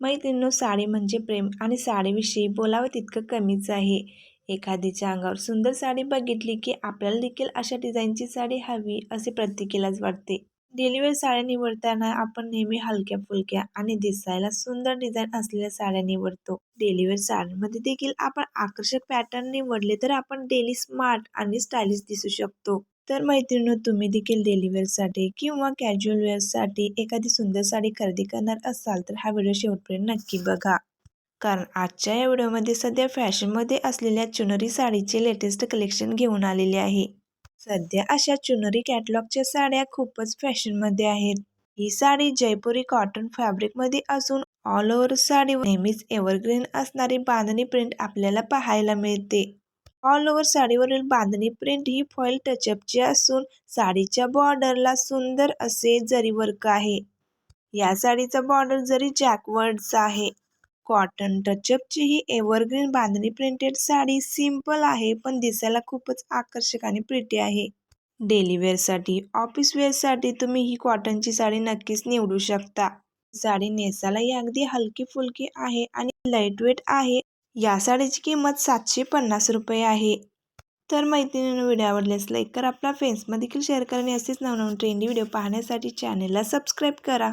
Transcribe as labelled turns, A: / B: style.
A: मैत्रिणींनो साडी म्हणजे प्रेम आणि साडीविषयी बोलावं तितकं कमीच आहे. एखादीच्या अंगावर सुंदर साडी बघितली की आपल्याला देखील अशा डिझाईनची साडी हवी असे प्रत्येकीलाच वाटते. डेलीवेअर साड्या निवडताना आपण नेहमी हलक्या फुलक्या आणि दिसायला सुंदर डिझाईन असलेल्या साड्या निवडतो. डेलीवेअर साड्यांमध्ये देखील आपण आकर्षक पॅटर्न निवडले तर आपण डेली स्मार्ट आणि स्टायलिश दिसू शकतो. तर मैत्रिणी तुम्ही देखील डेली वेअरसाठी किंवा कॅज्युअल वेअरसाठी एखादी सुंदर साडी खरेदी करणार असाल तर हा व्हिडिओ शेवटपर्यंत नक्की बघा. कारण आजच्या या व्हिडिओमध्ये सध्या फॅशनमध्ये असलेल्या चुनरी साडीचे लेटेस्ट कलेक्शन घेऊन आलेले आहे. सध्या अशा चुनरी कॅटलॉगच्या साड्या खूपच फॅशनमध्ये आहेत. ही साडी जयपुरी कॉटन फॅब्रिकमध्ये असून ऑल ओव्हर साडी नेहमीच एव्हरग्रीन असणारी बांधणी प्रिंट आपल्याला पाहायला मिळते. ऑल ओव्हर साडीवरील बांधणी प्रिंट ही फॉईल टचअपची असून साडीच्या बॉर्डरला सुंदर असे जरी वर्क आहे. या साडीचा बॉर्डर जरी जॅकवर्डचा आहे कॉटन टचअपची ही evergreen bandhani printed sari simple आहे पण दिसायला खूपच आकर्षक आणि प्रिटी आहे. डेली वेअरसाठी ऑफिस वेअरसाठी तुम्ही ही कॉटनची साडी नक्कीच निवडू शकता. साडी नेसायलाही अगदी हलकी फुलकी आहे आणि लाईटवेट आहे. या साडीची किंमत सातशे पन्नास रुपये आहे. तर मैत्रिणीनं व्हिडिओ आवडल्यास लाईक करा. आपला फ्रेंड्समध्ये देखील शेअर करा आणि असेच नवनवीन ट्रेंडी व्हिडिओ पाहण्यासाठी चॅनलला सबस्क्राईब करा.